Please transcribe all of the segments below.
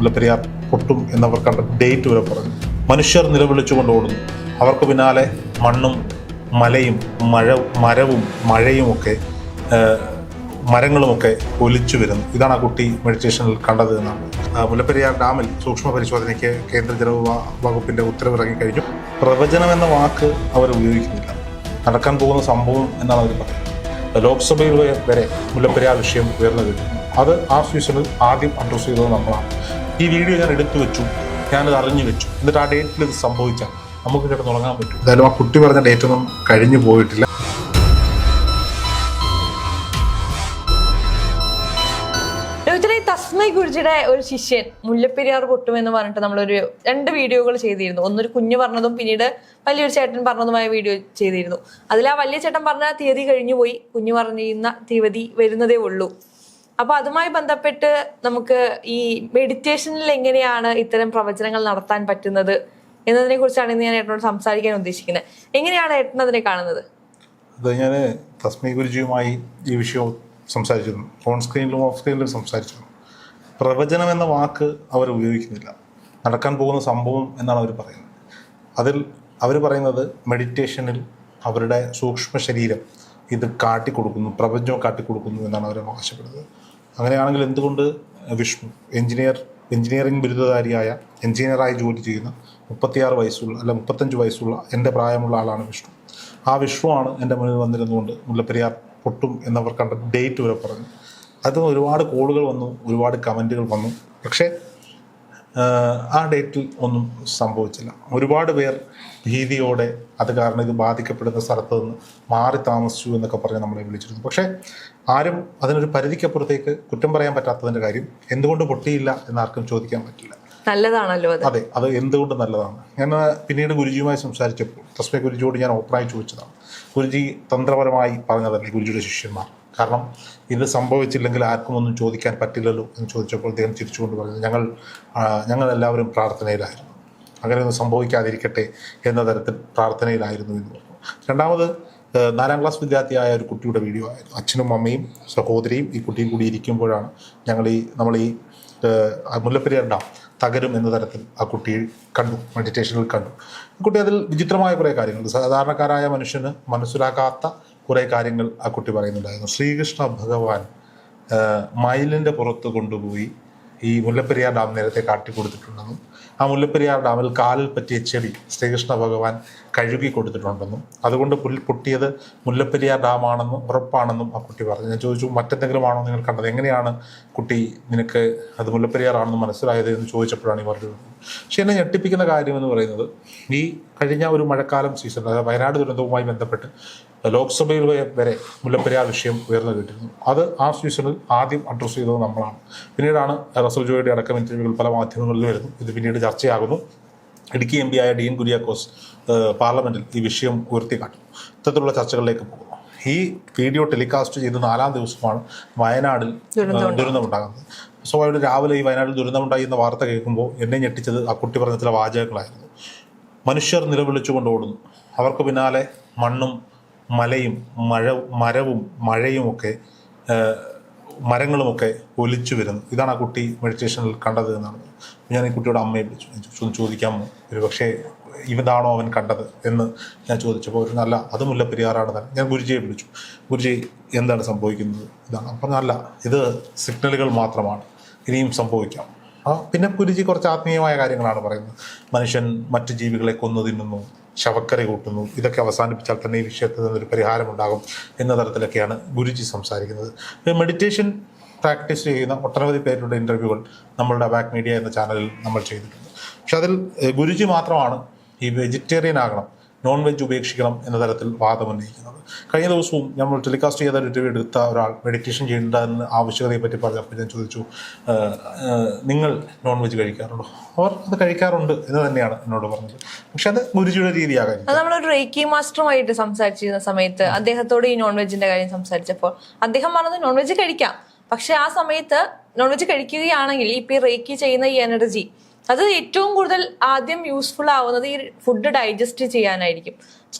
മുല്ലപ്പെരിയാർ പൊട്ടും എന്നവർ കണ്ട ഡേറ്റ് വരെ പറഞ്ഞു. മനുഷ്യർ നിലവിളിച്ചുകൊണ്ട് ഓടുന്നു. അവർക്ക് പിന്നാലെ മണ്ണും മലയും മഴ മരവും മഴയും ഒക്കെ ഏഹ്, മരങ്ങളുമൊക്കെ ഒലിച്ചു വരുന്നു. ഇതാണ് ആ കുട്ടി മെഡിറ്റേഷനിൽ കണ്ടത് എന്നാണ്. മുല്ലപ്പെരിയാർ ഡാമിൽ സൂക്ഷ്മ പരിശോധനയ്ക്ക് കേന്ദ്ര ജല വകുപ്പിന്റെ ഉത്തരവ് പ്രവചനം എന്ന വാക്ക് അവർ ഉപയോഗിക്കുന്നില്ല. നടക്കാൻ പോകുന്ന സംഭവം എന്നാണ് അവർ പറയുന്നത്. ലോക്സഭയിൽ വരെ- മുല്ലപ്പെരിയാർ വിഷയം ഉയർന്നു കഴിഞ്ഞു അത് ആ സീസണിൽ ആദ്യം അഡ്രസ്സ് ചെയ്തത് നമ്മളാണ്. ഈ വീഡിയോ ഞാൻ എടുത്തു വെച്ചു. ഞാനത് അറിഞ്ഞു വെച്ചു. എന്നിട്ട് ആ ഡേറ്റിൽ ഇത് സംഭവിച്ചാൽ നമുക്ക് കിടന്ന് ഉറങ്ങാൻ പറ്റും. എന്തായാലും ആ കുട്ടി പറഞ്ഞ ഡേറ്റ് ഒന്നും കഴിഞ്ഞു പോയിട്ടില്ല. തസ്മൈ ഗുരുജിയുടെ ഒരു ശിഷ്യൻ മുല്ലപ്പെരിയാർ പൊട്ടുമെന്ന് പറഞ്ഞിട്ട് നമ്മളൊരു രണ്ട് വീഡിയോകൾ ചെയ്തിരുന്നു. ഒന്നൊരു കുഞ്ഞു പറഞ്ഞതും പിന്നീട് വലിയൊരു ചേട്ടൻ പറഞ്ഞതുമായ വീഡിയോ ചെയ്തിരുന്നു. അതിൽ ആ വലിയ ചേട്ടൻ പറഞ്ഞ തീയതി കഴിഞ്ഞു പോയി കുഞ്ഞു പറഞ്ഞിരുന്ന തീയതി വരുന്നതേ ഉള്ളൂ. അപ്പൊ അതുമായി ബന്ധപ്പെട്ട് നമുക്ക് ഈ മെഡിറ്റേഷനിൽ എങ്ങനെയാണ് ഇത്തരം പ്രവചനങ്ങൾ നടത്താൻ പറ്റുന്നത് എന്നതിനെ കുറിച്ചാണ് ഇന്ന് ഞാൻ ഏട്ടനോട് സംസാരിക്കാൻ ഉദ്ദേശിക്കുന്നത്. എങ്ങനെയാണ് ഏട്ടൻ അതിനെ കാണുന്നത്? അത് ഞാൻ തസ്മി ഗുരുജിയുമായി ഈ വിഷയം സംസാരിച്ചിരുന്നു. ഓൺ സ്ക്രീനിലും ഓഫ് സ്ക്രീനിലും സംസാരിച്ചിരുന്നു. പ്രവചനം എന്ന വാക്ക് അവർ ഉപയോഗിക്കുന്നില്ല. നടക്കാൻ പോകുന്ന സംഭവം എന്നാണ് അവർ പറയുന്നത്. അതിൽ അവർ പറയുന്നത് മെഡിറ്റേഷനിൽ അവരുടെ സൂക്ഷ്മ ശരീരം ഇത് കാട്ടിക്കൊടുക്കുന്നു പ്രപഞ്ചം കാട്ടിക്കൊടുക്കുന്നു എന്നാണ് അവർ അവകാശപ്പെടുന്നത്. അങ്ങനെയാണെങ്കിൽ എന്തുകൊണ്ട് വിഷ്ണു എഞ്ചിനീയർ എഞ്ചിനീയറിംഗ് ബിരുദധാരിയായ എഞ്ചിനീയറായി ജോലി ചെയ്യുന്ന മുപ്പത്തിയാറ് വയസ്സുള്ള അല്ല മുപ്പത്തഞ്ച് വയസ്സുള്ള എന്റെ പ്രായമുള്ള ആളാണ് വിഷ്ണു. ആ വിഷ്ണുവാണ് എന്റെ മുന്നിൽ വന്നിരുന്നുകൊണ്ട് മുല്ലപ്പെരിയാർ പൊട്ടും എന്നവർ കണ്ട ഡേറ്റ് വരെ പറഞ്ഞു. അത് ഒരുപാട് കോളുകൾ വന്നു ഒരുപാട് കമന്റുകൾ വന്നു. പക്ഷേ ആ ഡേറ്റിൽ ഒന്നും സംഭവിച്ചില്ല. ഒരുപാട് പേർ ഭീതിയോടെ അത് കാരണം ഇത് ബാധിക്കപ്പെടുന്ന സ്ഥലത്ത് നിന്ന് മാറി താമസിച്ചു എന്നൊക്കെ പറഞ്ഞ് നമ്മളെ വിളിച്ചിരുന്നു. പക്ഷേ ആരും അതിനൊരു പരിധിക്കപ്പുറത്തേക്ക് കുറ്റം പറയാൻ പറ്റാത്തതിന്റെ കാര്യം എന്തുകൊണ്ട് പൊട്ടിയില്ല എന്നാർക്കും ചോദിക്കാൻ പറ്റില്ല. നല്ലതാണല്ലോ അത്. അതെ എന്തുകൊണ്ട് നല്ലതാണ്? ഞാൻ പിന്നീട് ഗുരുജിയുമായി സംസാരിച്ചപ്പോൾ തസ്മേ ഗുരുജിയോട് ഞാൻ ഓപ്പണായി ചോദിച്ചതാണ്. ഗുരുജി തന്ത്രപരമായി പറഞ്ഞതല്ലേ ഗുരുജിയുടെ ശിഷ്യന്മാർ? കാരണം ഇത് സംഭവിച്ചില്ലെങ്കിൽ ആർക്കും ഒന്നും ചോദിക്കാൻ പറ്റില്ലല്ലോ എന്ന് ചോദിച്ചപ്പോൾ അദ്ദേഹം ചിരിച്ചുകൊണ്ട് പറഞ്ഞു ഞങ്ങൾ ഞങ്ങൾ എല്ലാവരും പ്രാർത്ഥനയിലായിരുന്നു. അങ്ങനെയൊന്നും സംഭവിക്കാതിരിക്കട്ടെ എന്ന തരത്തിൽ പ്രാർത്ഥനയിലായിരുന്നു എന്ന് പറഞ്ഞു. രണ്ടാമത് നാലാം ക്ലാസ് വിദ്യാർത്ഥിയായ ഒരു കുട്ടിയുടെ വീഡിയോ ആയിരുന്നു. അച്ഛനും അമ്മയും സഹോദരിയും ഈ കുട്ടിയും കൂടി ഇരിക്കുമ്പോഴാണ് ഞങ്ങൾ ഈ നമ്മൾ ഈ മുല്ലപ്പെരിയാർ തകരും എന്ന തരത്തിൽ ആ കുട്ടി കണ്ടു മെഡിറ്റേഷനിൽ കണ്ടു. കുട്ടി അതിൽ വിചിത്രമായ കുറേ കാര്യങ്ങൾ സാധാരണക്കാരായ മനുഷ്യന് മനസ്സിലാക്കാത്ത കുറേ കാര്യങ്ങൾ ആ കുട്ടി പറയുന്നുണ്ടായിരുന്നു. ശ്രീകൃഷ്ണ ഭഗവാൻ മയിലിന്റെ പുറത്ത് കൊണ്ടുപോയി ഈ മുല്ലപ്പെരിയാർ ഡാം നേരത്തെ കാട്ടിക്കൊടുത്തിട്ടുണ്ടെന്നും ആ മുല്ലപ്പെരിയാർ ഡാമിൽ കാലിൽ പറ്റിയ ചെടി ശ്രീകൃഷ്ണ ഭഗവാൻ കഴുകി കൊടുത്തിട്ടുണ്ടെന്നും അതുകൊണ്ട് പുൽ പൊട്ടിയത് മുല്ലപ്പെരിയാർ ഡാമാണെന്നും ഉറപ്പാണെന്നും ആ കുട്ടി പറഞ്ഞു. ഞാൻ ചോദിച്ചു മറ്റെന്തെങ്കിലും ആണോ നിങ്ങൾ കണ്ടത്? എങ്ങനെയാണ് കുട്ടി നിനക്ക് അത് മുല്ലപ്പെരിയാർ ആണെന്ന് മനസ്സിലായത്? എന്ന് ചോദിച്ചപ്പോഴാണ് ഈ പറഞ്ഞത്. പക്ഷെ എന്നെ ഞെട്ടിപ്പിക്കുന്ന കാര്യം എന്ന് പറയുന്നത് ഈ കഴിഞ്ഞ ഒരു മഴക്കാലം സീസൺ അതായത് വയനാട് ദുരന്തവുമായി ബന്ധപ്പെട്ട് ലോക്സഭയിൽ വരെ- മുല്ലപ്പെരിയാർ വിഷയം ഉയർന്നു കേട്ടിരുന്നു. അത് ആ സീസണിൽ ആദ്യം അഡ്രസ്സ് ചെയ്തത് നമ്മളാണ്. പിന്നീടാണ് റസൽ ജോയുടെ അടക്കം ഇന്റർവ്യൂകൾ പല മാധ്യമങ്ങളിൽ വരുന്നു. ഇത് പിന്നീട് ചർച്ചയാകുന്നു. ഇടുക്കി എം പി ആയ ഡീൻ കുര്യാക്കോസ് പാർലമെന്റിൽ ഈ വിഷയം ഉയർത്തിക്കാട്ടും ഇത്തരത്തിലുള്ള ചർച്ചകളിലേക്ക് പോകുന്നു. ഈ വീഡിയോ ടെലികാസ്റ്റ് ചെയ്ത് നാലാം ദിവസമാണ് വയനാടിൽ ദുരന്തമുണ്ടാകുന്നത്. സ്വാഭാവികം രാവിലെ ഈ വയനാട്ടിൽ ദുരന്തമുണ്ടായി എന്ന വാർത്ത കേൾക്കുമ്പോൾ എന്നെ ഞെട്ടിച്ചത് ആ കുട്ടി പറഞ്ഞ ചില വാചകങ്ങളായിരുന്നു. മനുഷ്യർ നിലവിളിച്ചുകൊണ്ട് ഓടുന്നു. അവർക്ക് പിന്നാലെ മണ്ണും മലയും മഴ മരവും മഴയും ഒക്കെ ഏഹ്, മരങ്ങളുമൊക്കെ ഒലിച്ചു വരുന്നു. ഇതാണ് ആ കുട്ടി മെഡിറ്റേഷനിൽ കണ്ടത് എന്നാണ്. ഞാൻ ഈ കുട്ടിയുടെ അമ്മയെ വിളിച്ചു. ഞാൻ ചോദിച്ചു, "ഒന്ന് ചോദിക്കാമോ ഒരു പക്ഷേ ഇവതാണോ അവൻ കണ്ടത്? എന്ന് ഞാൻ ചോദിച്ചപ്പോൾ ഒരു നല്ല അത് മുല്ലപ്പെരിയാറാണ് തന്നെ. ഞാൻ ഗുരുജിയെ വിളിച്ചു. ഗുരുജി എന്താണ് സംഭവിക്കുന്നത്? ഇതാണ്. അപ്പം നല്ല ഇത് സിഗ്നലുകൾ മാത്രമാണ്. ഇനിയും സംഭവിക്കാം. ആ പിന്നെ ഗുരുജി കുറച്ച് ആത്മീയമായ കാര്യങ്ങളാണ് പറയുന്നത്. മനുഷ്യൻ മറ്റു ജീവികളെ കൊന്നു തിന്നുന്നു. ശവക്കര കൂട്ടുന്നു. ഇതൊക്കെ അവസാനിപ്പിച്ചാൽ തന്നെ ഈ വിഷയത്തിൽ നിന്നൊരു പരിഹാരമുണ്ടാകും എന്ന തരത്തിലൊക്കെയാണ് ഗുരുജി സംസാരിക്കുന്നത്. മെഡിറ്റേഷൻ പ്രാക്ടീസ് ചെയ്യുന്ന ഒട്ടനവധി പേരുടെ ഇന്റർവ്യൂകൾ നമ്മളുടെ ബാക്ക് മീഡിയ എന്ന ചാനലിൽ നമ്മൾ ചെയ്തിട്ടുണ്ട്. പക്ഷെ അതിൽ ഗുരുജി മാത്രമാണ് ഈ വെജിറ്റേറിയൻ ആകണം. നോൺ വെജ് ഉപേക്ഷിക്കണം എന്ന തരത്തിൽ വാദമുന്നയിക്കുന്നത് കഴിഞ്ഞ ദിവസവും നമ്മൾ ടെലികാസ്റ്റ് ചെയ്ത ഒരു ഇന്റർവ്യൂ എടുത്ത ഒരാൾ മെഡിറ്റേഷൻ ചെയ്യേണ്ടതെന്ന് ആവശ്യകതയെ പറ്റി പറഞ്ഞപ്പോൾ ഞാൻ ചോദിച്ചു "ഏഹ്, ഏഹ്, നിങ്ങൾ നോൺ വെജ് കഴിക്കാറുണ്ടോ? അവർ അത് കഴിക്കാറുണ്ട് എന്ന് തന്നെയാണ് എന്നോട് പറഞ്ഞത്. പക്ഷെ അത് ഗുരുജിയുടെ രീതിയാകാൻ നമ്മളൊരു റേക്കി മാസ്റ്ററുമായിട്ട് സംസാരിച്ചിരുന്ന സമയത്ത് അദ്ദേഹത്തോട് ഈ നോൺ വെജിന്റെ കാര്യം സംസാരിച്ചപ്പോൾ അദ്ദേഹം പറഞ്ഞത് നോൺ വെജ് കഴിക്കാം. പക്ഷെ ആ സമയത്ത് നോൺ വെജ് കഴിക്കുകയാണെങ്കിൽ ഇപ്പൊ ഈ റേക്കി ചെയ്യുന്ന ഈ എനർജി അത് ഏറ്റവും കൂടുതൽ ആദ്യം യൂസ്ഫുൾ ആവുന്നത് ഈ ഫുഡ് ഡൈജസ്റ്റ് ചെയ്യാനായിരിക്കും.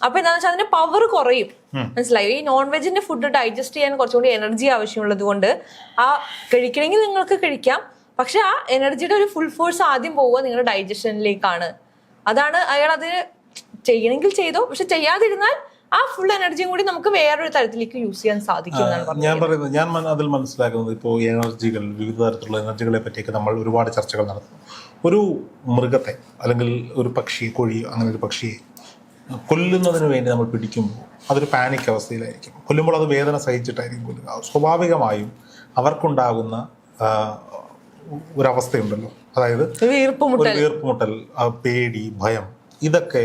അപ്പൊ എന്താണെന്ന് വെച്ചാൽ അതിന്റെ പവർ കുറയും. മനസ്സിലായി? ഈ നോൺ വെജിന്റെ ഫുഡ് ഡൈജസ്റ്റ് ചെയ്യാൻ കുറച്ചുകൂടി എനർജി ആവശ്യമുള്ളത് കൊണ്ട് ആ കഴിക്കണമെങ്കിൽ നിങ്ങൾക്ക് കഴിക്കാം. പക്ഷെ ആ എനർജിയുടെ ഒരു ഫുൾ ഫോഴ്സ് ആദ്യം പോവുക നിങ്ങളുടെ ഡൈജഷനിലേക്കാണ് അതാണ് അയാൾ അത് ചെയ്യണമെങ്കിൽ ചെയ്തോ. പക്ഷെ ചെയ്യാതിരുന്നാൽ ആ ഫുൾ എനർജിയും കൂടി നമുക്ക് വേറൊരു തരത്തിലേക്ക് യൂസ് ചെയ്യാൻ സാധിക്കും ഞാൻ പറയുന്നത് ഞാൻ അതിൽ മനസ്സിലാക്കുന്നത് ഇപ്പോൾ എനർജികൾ വിവിധ തരത്തിലുള്ള എനർജികളെ പറ്റിയൊക്കെ നമ്മൾ ഒരുപാട് ചർച്ചകൾ നടത്തുന്നു. ഒരു മൃഗത്തെ അല്ലെങ്കിൽ ഒരു പക്ഷി കോഴി അങ്ങനെ ഒരു പക്ഷിയെ കൊല്ലുന്നതിന് വേണ്ടി നമ്മൾ പിടിക്കുമ്പോൾ അതൊരു പാനിക് അവസ്ഥയിലായിരിക്കും. കൊല്ലുമ്പോൾ അത് വേദന സഹിച്ചിട്ടായിരിക്കും കൊല്ലുക. സ്വാഭാവികമായും അവർക്കുണ്ടാകുന്ന ഒരവസ്ഥയുണ്ടല്ലോ. അതായത് ഒരു വീർപ്പുമുട്ടൽ. പേടി ഭയം ഇതൊക്കെ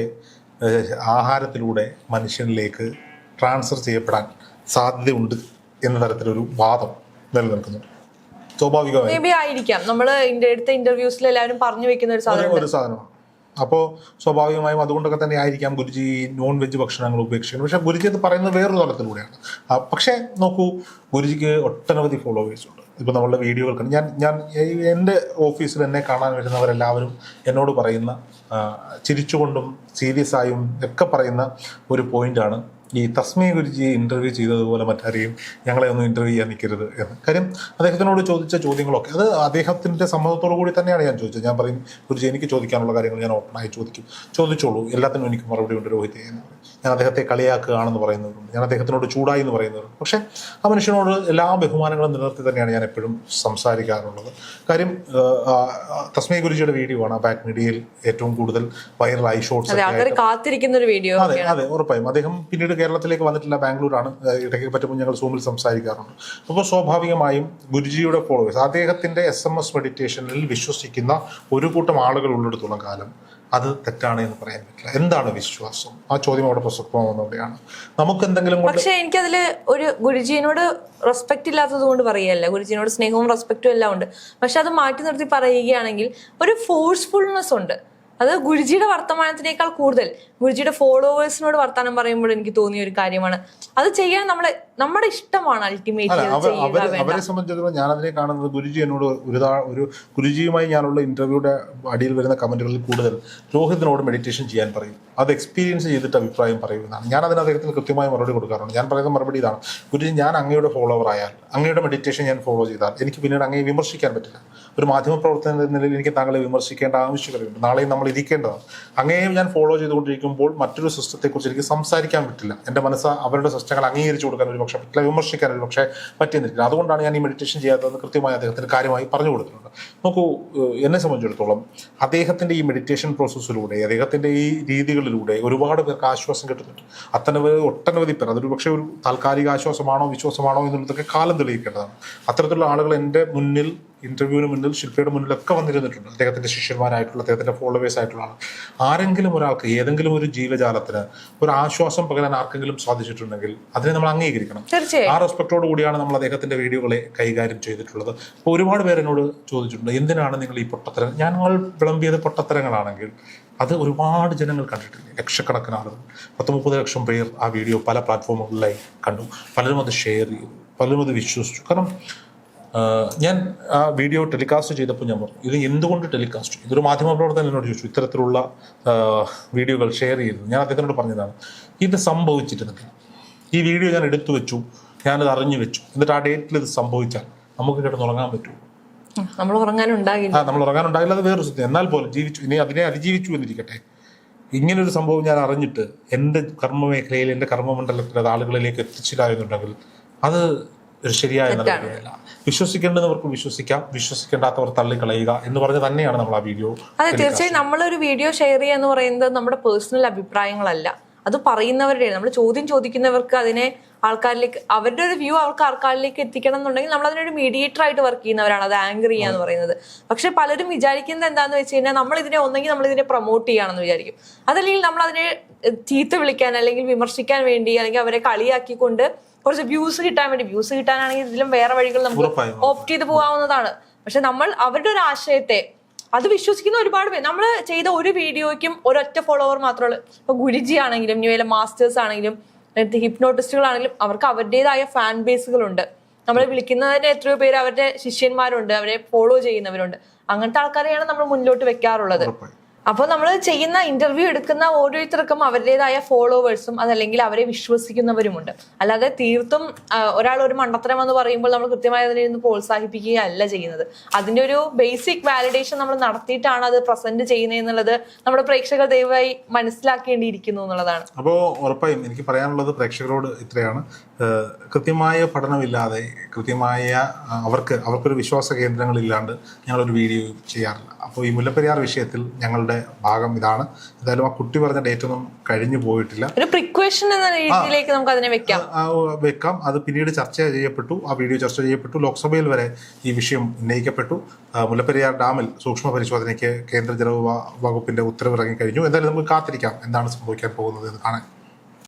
ആഹാരത്തിലൂടെ മനുഷ്യനിലേക്ക് ട്രാൻസ്ഫർ ചെയ്യപ്പെടാൻ സാധ്യതയുണ്ട് എന്ന തരത്തിലൊരു വാദം നിലനിൽക്കുന്നുണ്ട്. സ്വാഭാവികമായും. ബി ആയിരിക്കാം. നമ്മൾ എടുത്ത ഇന്റർവ്യൂസിൽ എല്ലാവരും പറഞ്ഞു വെക്കുന്ന ഒരു സാധനം ഒരു സാധനമാണ് അപ്പോൾ സ്വാഭാവികമായും അതുകൊണ്ടൊക്കെ തന്നെ ആയിരിക്കാം ഗുരുജി നോൺ വെജ് ഭക്ഷണങ്ങൾ ഉപേക്ഷിക്കുന്നത്. പക്ഷെ ഗുരുജി അത് പറയുന്നത് വേറൊരു തലത്തിലൂടെയാണ്. പക്ഷെ നോക്കൂ ഗുരുജിക്ക് ഒട്ടനവധി ഫോളോവേഴ്സ് ഉണ്ട്. ഇപ്പോൾ നമ്മളുടെ വീഡിയോകൾ കണ്ട് ഞാൻ ഞാൻ എന്റെ ഓഫീസിൽ എന്നെ കാണാൻ വരുന്നവരെല്ലാവരും എന്നോട് പറയുന്ന ചിരിച്ചുകൊണ്ടും സീരിയസ് ആയും ഒക്കെ പറയുന്ന ഒരു പോയിന്റാണ് ഈ തസ്മിയെ ഗുരുജി ഇന്റർവ്യൂ ചെയ്തതുപോലെ മറ്റാരെയും ഞങ്ങളെ ഒന്നും ഇന്റർവ്യൂ ചെയ്യാൻ നിൽക്കരുത് എന്ന്. കാര്യം അദ്ദേഹത്തിനോട് ചോദിച്ച ചോദ്യങ്ങളൊക്കെ അത് അദ്ദേഹത്തിന്റെ സമ്മതത്തോടു കൂടി തന്നെയാണ് ഞാൻ ചോദിച്ചത്. ഞാൻ പറയും ഗുരുജി എനിക്ക് ചോദിക്കാനുള്ള കാര്യങ്ങൾ ഞാൻ ഓപ്പണായി ചോദിക്കും. ചോദിച്ചോളൂ. എല്ലാത്തിനും എനിക്ക് മറുപടി ഉണ്ട് രോഹിത് എന്ന് ഞാൻ അദ്ദേഹത്തെ കളിയാക്കുകയാണെന്ന് പറയുന്നവരുണ്ട്. ഞാൻ അദ്ദേഹത്തിനോട് ചൂടായി എന്ന് പറയുന്നവരുണ്ട്. പക്ഷേ ആ മനുഷ്യനോട് എല്ലാ ബഹുമാനങ്ങളും നിലനിർത്തി തന്നെയാണ് ഞാൻ എപ്പോഴും സംസാരിക്കാറുള്ളത്. കാര്യം തസ്മയ ഗുരുജിയുടെ വീഡിയോ ആണ് ബാക്ക് മീഡിയയിൽ ഏറ്റവും കൂടുതൽ വൈറലായി ഷോർട്സ് കാത്തിരിക്കുന്ന ഒരു വീഡിയോ അതെ അതെ ഉറപ്പായും. അദ്ദേഹം പിന്നീട് കേരളത്തിലേക്ക് വന്നിട്ടില്ല ബാംഗ്ലൂരാണ്. ഇടയ്ക്ക് പറ്റുമ്പോൾ ഞങ്ങൾ സൂമിൽ സംസാരിക്കാറുണ്ട്. അപ്പോൾ സ്വാഭാവികമായും ഗുരുജിയുടെ ഫോളോവേഴ്സ് അദ്ദേഹത്തിന്റെ എസ് എം എസ് മെഡിറ്റേഷനിൽ വിശ്വസിക്കുന്ന ഒരു കൂട്ടം ആളുകൾ ഉള്ളിടത്തോളം കാലം അത് തെറ്റാണ് എന്ന് പറയാൻ പറ്റില്ല. എന്താണ് വിശ്വാസം? ആ ചോദ്യം അവിടെ പ്രസക്തമാവുന്നവിടെയാണ്. നമുക്ക് എന്തെങ്കിലും പക്ഷേ എനിക്കതിൽ ഒരു ഗുരുജീനോട് റെസ്പെക്ട് ഇല്ലാത്തത് കൊണ്ട് പറയല്ല ഗുരുജീനോട് സ്നേഹവും റെസ്പെക്റ്റും എല്ലാം ഉണ്ട്. പക്ഷെ അത് മാറ്റി നിർത്തി പറയുകയാണെങ്കിൽ ഒരു ഫോഴ്സ്ഫുൾനെസ് ഉണ്ട്. അത് ഗുരുജിയുടെ വർത്തമാനത്തിനേക്കാൾ കൂടുതൽ. ഗുരുജിയുടെ ഫോളോവേഴ്സിനോട് വർത്തമാനം പറയുമ്പോൾ എനിക്ക് തോന്നിയ ഒരു കാര്യമാണ്. അത് ചെയ്യാൻ നമ്മളെ നമ്മുടെ ഇഷ്ടമാണ് അൾട്ടിമേറ്റ് അവരെ സംബന്ധിച്ചിടത്തോളം ഞാൻ അതിനെ കാണുന്നത് ഗുരുജി എന്നോട് ഒരു ഒരു ഗുരുജിയുമായി ഞാനുള്ള ഇന്റർവ്യൂടെ അടിയിൽ വരുന്ന കമന്റുകളിൽ കൂടുതൽ രോഹിതിനോട് മെഡിറ്റേഷൻ ചെയ്യാൻ പറയും. അത് എക്സ്പീരിയൻസ് ചെയ്തിട്ട് അഭിപ്രായം പറയുന്നതാണ് ഞാൻ അതിന് അദ്ദേഹത്തിന് കൃത്യമായി മറുപടി കൊടുക്കാറുണ്ട്. ഞാൻ പറയുന്ന മറുപടി ഇതാണ്. ഗുരുജി ഞാൻ അങ്ങയുടെ ഫോളോവർ ആയാൽ അങ്ങയുടെ മെഡിറ്റേഷൻ ഞാൻ ഫോളോ ചെയ്താൽ എനിക്ക് പിന്നീട് അങ്ങയെ വിമർശിക്കാൻ പറ്റില്ല. ഒരു മാധ്യമ പ്രവർത്തകൻ എന്ന നിലയിൽ എനിക്ക് താങ്കളെ വിമർശിക്കേണ്ട ആവശ്യകതയുണ്ട്. നാളെയും നമ്മൾ ഇരിക്കേണ്ടതാണ്. അങ്ങേയും ഞാൻ ഫോളോ ചെയ്തുകൊണ്ടിരിക്കുമ്പോൾ മറ്റൊരു സിസ്റ്റത്തെക്കുറിച്ച് എനിക്ക് സംസാരിക്കാൻ പറ്റില്ല. എന്റെ മനസ്സ് അവരുടെ സിസ്റ്റങ്ങൾ അംഗീകരിച്ചു കൊടുക്കാൻ ഒരു പക്ഷേ പറ്റില്ല വിമർശിക്കാൻ പക്ഷേ അതുകൊണ്ടാണ് ഞാൻ ഈ മെഡിറ്റേഷൻ ചെയ്യാത്തതെന്ന് കൃത്യമായി അദ്ദേഹത്തിന് കാര്യമായി പറഞ്ഞു കൊടുത്തിട്ടുണ്ട് നോക്കൂ എന്നെ സംബന്ധിച്ചിടത്തോളം അദ്ദേഹത്തിന്റെ ഈ മെഡിറ്റേഷൻ പ്രോസസ്സിലൂടെ അദ്ദേഹത്തിന്റെ ഈ രീതികളിലൂടെ ഒരുപാട് പേർക്ക് ആശ്വാസം കിട്ടുന്നുണ്ട്. അത്തനവധി ഒട്ടനവധി പേർ അതൊരു പക്ഷേ ഒരു താൽക്കാലിക ആശ്വാസമാണോ വിശ്വാസമാണോ എന്നുള്ളതൊക്കെ കാലം തെളിയിക്കേണ്ടതാണ്. അത്തരത്തിലുള്ള ആളുകൾ എന്റെ മുന്നിൽ ഇന്റർവ്യൂവിന് മുന്നിൽ ശില്പയുടെ മുന്നിലൊക്കെ വന്നിരുന്നിട്ടുണ്ട്. അദ്ദേഹത്തിന്റെ ശിഷ്യന്മാരായിട്ടുള്ള അദ്ദേഹത്തിന്റെ ഫോളോവേഴ്സ് ആയിട്ടുള്ള ആൾ ആരെങ്കിലും ഒരാൾക്ക് ഏതെങ്കിലും ഒരു ജീവജാലത്തിന് ഒരു ആശ്വാസം പകരാൻ ആർക്കെങ്കിലും സാധിച്ചിട്ടുണ്ടെങ്കിൽ അതിനെ നമ്മൾ അംഗീകരിക്കണം. ആ റെസ്പെക്ടോട് കൂടിയാണ് നമ്മൾ അദ്ദേഹത്തിന്റെ വീഡിയോകളെ കൈകാര്യം ചെയ്തിട്ടുള്ളത്. അപ്പോൾ ഒരുപാട് പേര് എന്നോട് ചോദിച്ചിട്ടുണ്ട് എന്തിനാണ് നിങ്ങൾ ഈ പൊട്ടത്തരം? ഞങ്ങൾ വിളമ്പിയത് പൊട്ടത്തരങ്ങളാണെങ്കിൽ അത് ഒരുപാട് ജനങ്ങൾ കണ്ടിട്ടില്ല? ലക്ഷക്കണക്കിന് ആളുകൾ. പത്ത് മുപ്പത് ലക്ഷം പേർ ആ വീഡിയോ പല പ്ലാറ്റ്ഫോമുകളിലായി കണ്ടു. പലരും അത് ഷെയർ ചെയ്തു. പലരും അത് വിശ്വസിച്ചു. കാരണം ഞാൻ ആ വീഡിയോ ടെലികാസ്റ്റ് ചെയ്തപ്പോൾ ഞാൻ പറഞ്ഞു ഇത് എന്തുകൊണ്ട് ടെലികാസ്റ്റ്? ഇതൊരു മാധ്യമപ്രവർത്തകൻ എന്നോട് ചോദിച്ചു ഇത്തരത്തിലുള്ള വീഡിയോകൾ ഷെയർ ചെയ്തു ഞാൻ അദ്ദേഹത്തിനോട് പറഞ്ഞതാണ് ഇത് സംഭവിച്ചിരുന്നില്ല ഈ വീഡിയോ ഞാൻ എടുത്തു വെച്ചു ഞാനത് അറിഞ്ഞു വെച്ചു. എന്നിട്ട് ആ ഡേറ്റിൽ ഇത് സംഭവിച്ചാൽ നമുക്ക് കിടന്നുറങ്ങാൻ പറ്റുമോ നമ്മൾ ഉറങ്ങാനുണ്ടാകില്ല ആ നമ്മൾ ഉറങ്ങാനുണ്ടായില്ല അത് വേറൊരു സത്യം. എന്നാൽ പോലും ജീവിച്ചു ഇനി അതിനെ അതിജീവിച്ചു എന്നിരിക്കട്ടെ. ഇങ്ങനൊരു സംഭവം ഞാൻ അറിഞ്ഞിട്ട് എന്റെ കർമ്മമേഖലയിൽ എന്റെ കർമ്മമണ്ഡലത്തിൽ അത് ആളുകളിലേക്ക് എത്തിച്ചില്ല എന്നുണ്ടെങ്കിൽ അത് ഒരു ശരിയായ നടപടിയല്ല. വിശ്വസിക്കേണ്ടവർക്ക് വിശ്വസിക്കാം. വിശ്വസിക്കേണ്ടാത്തവർ തള്ളിക്കളയുക എന്ന് പറഞ്ഞ് തന്നെയാണ് നമ്മൾ ആ വീഡിയോ അതെ തീർച്ചയായും നമ്മളൊരു വീഡിയോ ഷെയർ ചെയ്യുക എന്ന് പറയുന്നത് നമ്മുടെ പേഴ്സണൽ അഭിപ്രായങ്ങളല്ല. അത് പറയുന്നവരുടെ നമ്മൾ ചോദ്യം ചോദിക്കുന്നവർക്ക് അതിനെ ആൾക്കാരിലേക്ക് അവരുടെ ഒരു വ്യൂ അവർക്ക് ആൾക്കാരിലേക്ക് എത്തിക്കണം എന്നുണ്ടെങ്കിൽ നമ്മൾ അതിനൊരു മീഡിയേറ്റർ ആയിട്ട് വർക്ക് ചെയ്യുന്നവരാണ്. അത് ആങ്കർ ചെയ്യുക എന്ന് പറയുന്നത്. പക്ഷെ പലരും വിചാരിക്കുന്നത് എന്താന്ന് വെച്ച് കഴിഞ്ഞാൽ നമ്മൾ ഇതിനെ ഒന്നെങ്കിൽ നമ്മൾ ഇതിനെ പ്രൊമോട്ട് ചെയ്യണമെന്ന് വിചാരിക്കും. അതല്ലെങ്കിൽ നമ്മൾ അതിനെ ചീത്ത വിളിക്കാൻ അല്ലെങ്കിൽ വിമർശിക്കാൻ വേണ്ടി അല്ലെങ്കിൽ അവരെ കളിയാക്കിക്കൊണ്ട് കുറച്ച് വ്യൂസ് കിട്ടാൻ വേണ്ടി വ്യൂസ് കിട്ടാനാണെങ്കിൽ ഇതിലും വേറെ വഴികൾ നമുക്ക് ഓപ്റ്റ് ചെയ്ത് പോകാവുന്നതാണ്. പക്ഷെ നമ്മൾ അവരുടെ ഒരു ആശയത്തെ അത് വിശ്വസിക്കുന്ന ഒരുപാട് പേര് നമ്മൾ ചെയ്ത ഒരു വീഡിയോയ്ക്കും ഒരൊറ്റ ഫോളോവർ മാത്രമേ ഇപ്പൊ ഗുരുജി ആണെങ്കിലും ന്യൂയിലെ മാസ്റ്റേഴ്സ് ആണെങ്കിലും ഹിപ്നോട്ടിസ്റ്റുകളാണെങ്കിലും അവർക്ക് അവരുടേതായ ഫാൻ ബേസുകളുണ്ട് നമ്മൾ വിളിക്കുന്നതിന് എത്രയോ പേര് അവരുടെ ശിഷ്യന്മാരുണ്ട് അവരെ ഫോളോ ചെയ്യുന്നവരുണ്ട്. അങ്ങനത്തെ ആൾക്കാരെയാണ് നമ്മൾ മുന്നോട്ട് വെക്കാറുള്ളത്. അപ്പോൾ നമ്മൾ ചെയ്യുന്ന ഇന്റർവ്യൂ എടുക്കുന്ന ഓരോരുത്തർക്കും അവരുടേതായ ഫോളോവേഴ്സും അതല്ലെങ്കിൽ അവരെ വിശ്വസിക്കുന്നവരുമുണ്ട്. അല്ലാതെ തീർത്തും ഒരാൾ ഒരു മണ്ടത്തരം എന്ന് പറയുമ്പോൾ നമ്മൾ കൃത്യമായി അതിനെ ഒന്ന് പ്രോത്സാഹിപ്പിക്കുകയല്ല ചെയ്യുന്നത്. അതിന്റെ ഒരു ബേസിക് വാലിഡേഷൻ നമ്മൾ നടത്തിയിട്ടാണ് അത് പ്രസന്റ് ചെയ്യുന്നത് എന്നുള്ളത് നമ്മുടെ പ്രേക്ഷകർ ദയവായി മനസ്സിലാക്കേണ്ടിയിരിക്കുന്നു എന്നുള്ളതാണ്. അപ്പോൾ ഉറപ്പായും എനിക്ക് പറയാനുള്ളത് പ്രേക്ഷകരോട് ഇത്രയാണ്. കൃത്യമായ പഠനമില്ലാതെ കൃത്യമായ അവർക്ക് അവർക്കൊരു വിശ്വാസ കേന്ദ്രങ്ങളില്ലാണ്ട് ഞങ്ങളൊരു വീഡിയോ ചെയ്യാറില്ല. അപ്പോൾ ഈ മുല്ലപ്പെരിയാർ വിഷയത്തിൽ ഞങ്ങളുടെ ഭാഗം ഇതാണ്. എന്തായാലും ആ കുട്ടി പറഞ്ഞ ഡേറ്റ് ഒന്നും കഴിഞ്ഞു പോയിട്ടില്ല. ഒരു പ്രിക്വേഷൻ എന്ന രീതിയിലേക്ക് നമുക്ക് അതിനെ വെക്കാം വെക്കാം. അത് പിന്നീട് ചർച്ച ചെയ്യപ്പെട്ടു. ആ വീഡിയോ ചർച്ച ചെയ്യപ്പെട്ടു. ലോക്സഭയിൽ വരെ ഈ വിഷയം ഉന്നയിക്കപ്പെട്ടു. മുല്ലപ്പെരിയാർ ഡാമിൽ സൂക്ഷ്മ പരിശോധനയ്ക്ക് കേന്ദ്ര ജലവകുപ്പിന്റെ ഉത്തരവ് ഇറങ്ങിക്കഴിഞ്ഞു എന്തായാലും നമുക്ക് കാത്തിരിക്കാം. എന്താണ് സംഭവിക്കാൻ പോകുന്നത് എന്ന് കാണാൻ.